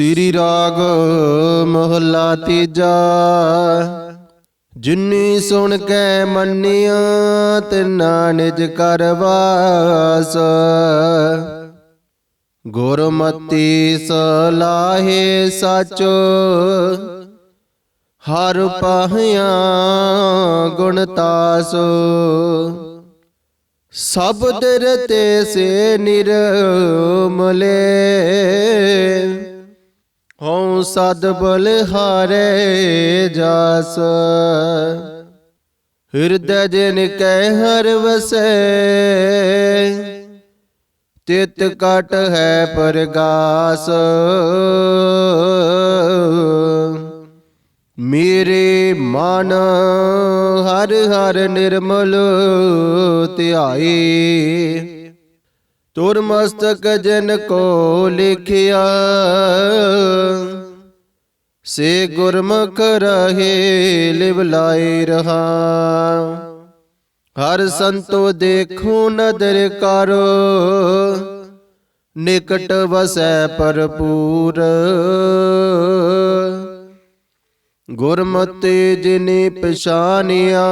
ਸ੍ਰੀ ਰਾਗ ਮਹਲਾ ਤੀਜਾ। ਜਿਨੀ ਸੁਣ ਕੇ ਮੰਨਿਆ, ਤਿਨਾ ਨਿਜ ਕਰ ਵਾਸ। ਗੁਰਮਤੀ ਸਲਾਹੇ ਸਾਚੋ, ਹਰ ਪਾਹਿਆ ਗੁਣ ਸਭ ਸਬਦ ਤੇ ਸੇ ਨਿਰਮਲੇ ਸਦ ਬਲ ਹਾਰੇ ਜਾਸ। ਹਿਰਦੈ ਜਿਨ ਕੈ ਹਰ ਵਸੈ, ਤਿਤ ਕਟ ਹੈ ਪਰਗਾਸ। ਮੇਰੇ ਮਨ ਹਰ ਹਰ ਨਿਰਮਲ ਧਿਆਏ ਤੁਰ ਮਸਤਕ ਜਨ ਕੋ ਲਿਖਿਆ ਸੇ ਗੁਰਮੁਖ ਰਹੇ, ਲਿਵ ਲਾਏ ਰਹਾ। ਹਰ ਸੰਤੋ ਦੇਖੋ ਨਦਰ ਕਰੋ, ਨਿਕਟ ਵਸੈ ਪਰਪੂਰ ਗੁਰਮਤਿ ਜਿਨੇ ਪਛਾਨਿਆ,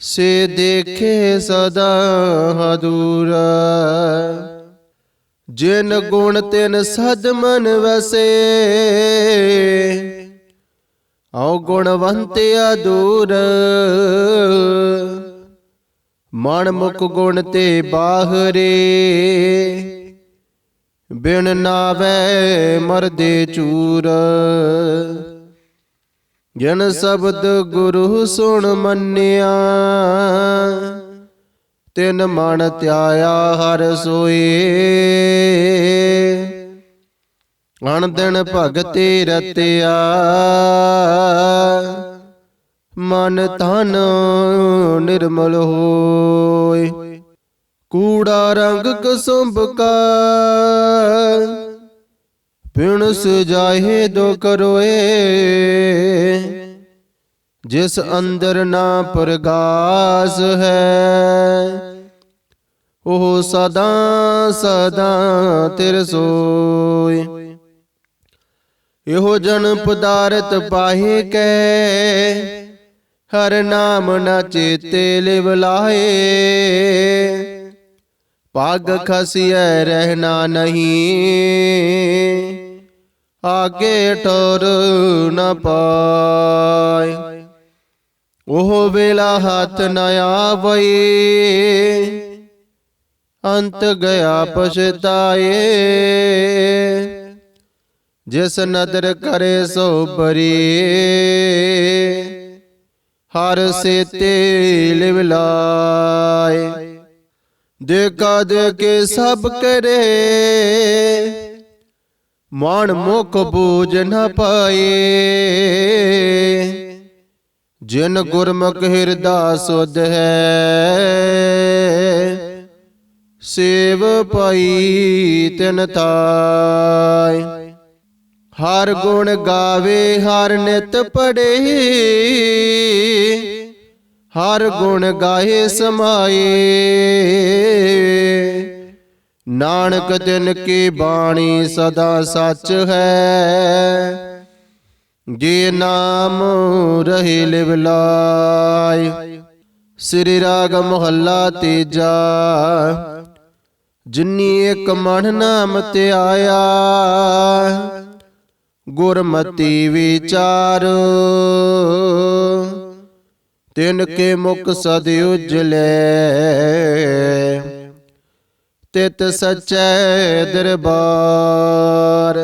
ਸੇ ਦੇਖੇ ਸਦਾ ਹਦੂਰ। ਜਿਨ ਗੁਣ ਤਿਨ ਸਦ ਮਨ ਵਸੇ। ਆਉ ਗੁਣਵੰਤ ਅਦੂਰ ਮਨ ਮੁਖ ਗੁਣ ਤੇ ਬਾਹਰੇ। ਬਿਨ ਨਾਵੇ ਮਰਦੇ ਚੂਰ। ਜਨ ਸ਼ਬਦ ਗੁਰੂ ਸੁਣ ਮੰਨਿਆ। ਤਿਨ ਮਨ ਧਿਆਇਆ ਹਰ ਸੋਏ ਅਣਦਿਨ ਭਗਤੀ ਰਤਿਆ। ਮਨ ਤਨ ਨਿਰਮਲ ਹੋਏ। ਕੂੜਾ ਰੰਗ ਕਸੁੰਭ ਕਾ। ਪਿਣ ਸਜਾਏ ਦੁਖ ਰੋਏ। ਜਿਸ ਅੰਦਰ ਨਾ ਪ੍ਰਗਾਸ ਹੈ। ਉਹ ਸਦਾ ਸਦਾ ਤਿਰ ਸੋਏ। ਇਹੋ ਜਨ ਪਦਾਰਥ ਪਾਹੇ ਕੈ, ਹਰ ਨਾਮ ਨ ਚੇਤੇ ਲਿਵ ਲਾਏ ਪਗ ਖਸਿਐ ਰਹਿਣਾ ਨਹੀਂ, ਆਗੇ ਟੋਰ ਨ ਪਾਏ। ਉਹ ਵੇਲਾ ਹੱਥ ਨ ਆਵਈ ਅੰਤ ਗਿਆ ਪਛਤਾਏ। ਜਿਸ ਨਦਰ ਕਰੇ ਸੋ ਬਰੀ ਹਰ ਸੇਤੇ ਲਿਵ ਲਾਏ ਦੇਖਾ ਦੇ ਕੇ ਸਭ ਕਰੇ। ਮਨ ਮੁਖ ਬੂਝ ਨ ਪਾਏ। ਜਿਨ ਗੁਰਮੁਖ ਹਿਰਦਾ ਸੁਧ ਹੈ। ਸੇਵ ਪਈ ਤਿਨ ਤਾਈ ਹਰ ਗੁਣ ਗਾਵੇ, ਹਰ ਨਿਤ ਪੜੇ ਹਰ ਗੁਣ ਗਾਏ, ਸਮਾਏ। ਨਾਨਕ ਤਿਨ ਕੀ ਬਾਣੀ ਸਦਾ ਸੱਚ ਹੈ। ਜੇ ਨਾਮ ਰਹੇ ਲਿਵ ਲਾਇ ਸ੍ਰੀ ਰਾਗ ਮਹੱਲਾ ਤੀਜਾ। ਜਿਨੀ ਇੱਕ ਮਨ ਨਾਮ ਤੇ ਆਇਆ, ਗੁਰਮਤੀ ਵਿਚਾਰ। ਤਿਨ ਕੇ ਮੁਖ ਸਦ ਉਜਲੇ, ਤਿਤ ਸਚੈ ਦਰਬਾਰ।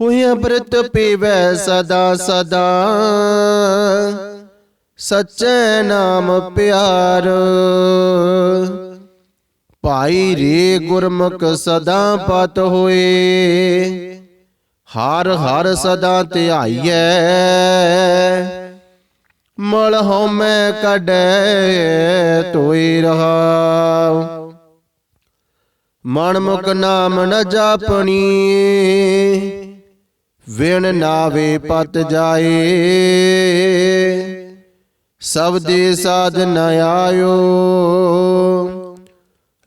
ਹੋਇ ਅੰਮ੍ਰਿਤ ਪੀਵੈ ਸਦਾ ਸਦਾ, ਸਚੈ ਨਾਮ ਪਿਆਰ। ਭਾਈ ਰੇ ਗੁਰਮੁਖ ਸਦਾ ਪਤ ਹੋਏ। ਹਰ ਹਰ ਸਦਾ ਧਿਆਈਐ। ਮਲ ਹਉਮੈ ਕੱਢੈ ਤੋਈ ਰਹਾ ਮਨ ਮੁਖ ਨਾਮ ਨ ਜਾਪਣੀ। ਵਿਣ ਨਾਵੇ ਪਤ ਜਾਏ। ਸਬਦੇ ਸਾਧ ਨ ਆਇਓ।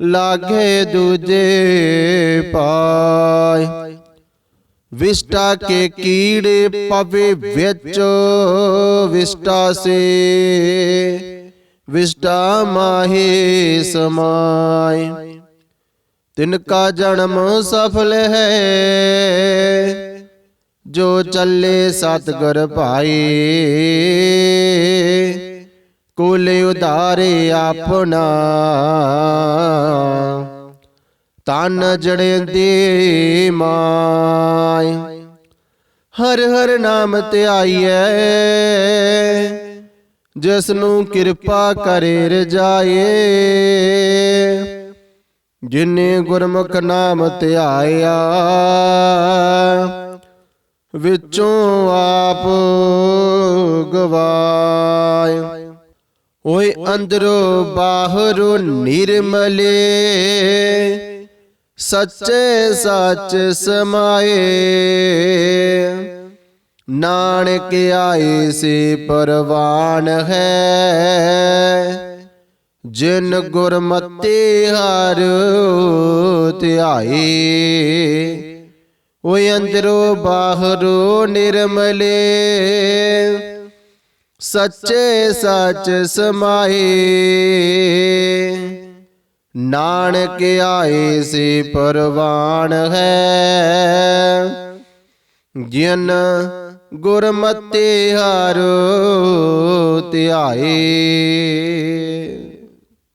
ਲਾਗੇ ਦੂਜੇ ਪਾਏ। ਵਿਸ਼ਟਾ ਕੇ ਕੀੜੇ ਪਵੇ ਵਿੱਚ, ਵਿਸ਼ਟਾ ਸੇ। ਵਿਸ਼ਟਾ ਮਾਹੇ ਸਮਾਏ। ਤਿਨ ਕਾ ਜਨਮ ਸਫਲ ਹੈ, ਜੋ ਚੱਲੇ ਸਤਗੁਰ ਭਾਈ ਕੁਲ ਉਧਾਰੇ ਆਪਣਾ। ਤਨ ਜੜੇ ਦੀ ਮਾਈ ਹਰ ਹਰ ਨਾਮ ਧਿਆਈਐ ਜਿਸ ਨੂੰ ਕਿਰਪਾ ਕਰੇ ਰਜਾਏ। ਜਿਨੇ ਗੁਰਮੁਖ ਨਾਮ ਧਿਆਇਆ ਵਿੱਚੋਂ ਆਪ ਗਵਾਏ। ਓਏ ਅੰਦਰੋਂ ਬਾਹਰੋਂ ਨਿਰਮਲੇ ਸੱਚੇ ਸੱਚ ਸਮਾਏ। ਨਾਨਕ ਆਏ ਸੇ ਪਰਵਾਨ ਹੈ। ਜਿਨ ਗੁਰਮਤਿ ਹਰ ਧਿਆਏ। ਓਏ ਅੰਦਰੋਂ ਬਾਹਰੋਂ ਨਿਰਮਲੇ ਸੱਚੇ ਸੱਚ ਸਮਾਏ ਨਾਨਕ ਆਏ ਸੇ ਪਰਵਾਨ ਹੈ। ਜਿਨ ਗੁਰਮਤਿ ਹਰ ਧਿਆਏ।